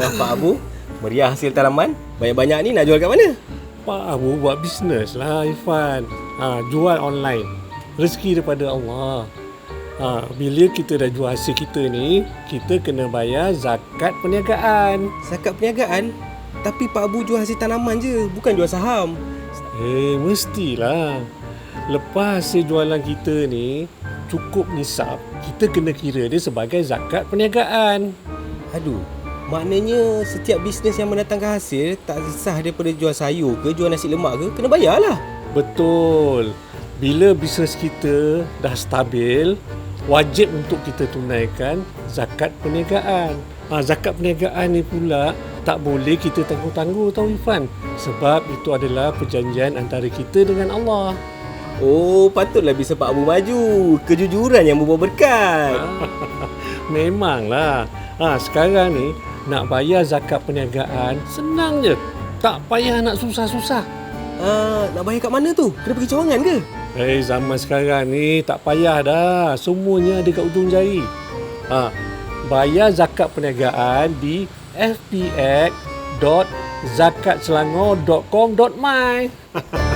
Wah Pak Abu, meriah hasil tanaman. Banyak-banyak ni nak jual kat mana? Pak Abu buat bisnes lah Irfan. Ha, jual online. Rezeki daripada Allah. Ha, bila kita dah jual hasil kita ni, kita kena bayar zakat perniagaan. Zakat perniagaan? Tapi Pak Abu jual hasil tanaman je, bukan jual saham. Eh, mestilah. Lepas hasil jualan kita ni cukup nisab, kita kena kira dia sebagai zakat perniagaan. Aduh, maknanya setiap bisnes yang mendatangkan hasil tak sah daripada jual sayur ke jual nasi lemak ke, kena bayar lah. Betul. Bila bisnes kita dah stabil, wajib untuk kita tunaikan zakat perniagaan. Ha, zakat perniagaan ni pula tak boleh kita tangguh-tangguh tau Irfan. Sebab itu adalah perjanjian antara kita dengan Allah. Oh, patutlah bisa Pak Abu maju. Kejujuran yang membawa berkat. Memanglah. Ha, sekarang ni nak bayar zakat perniagaan senang je. Tak payah nak susah-susah. Ah, nak bayar kat mana tu? Kena pergi cawangan ke? Eh, zaman sekarang ni tak payah dah. Semuanya ada kat ujung jari. Ha, bayar zakat perniagaan di fpx.zakatselangor.com.my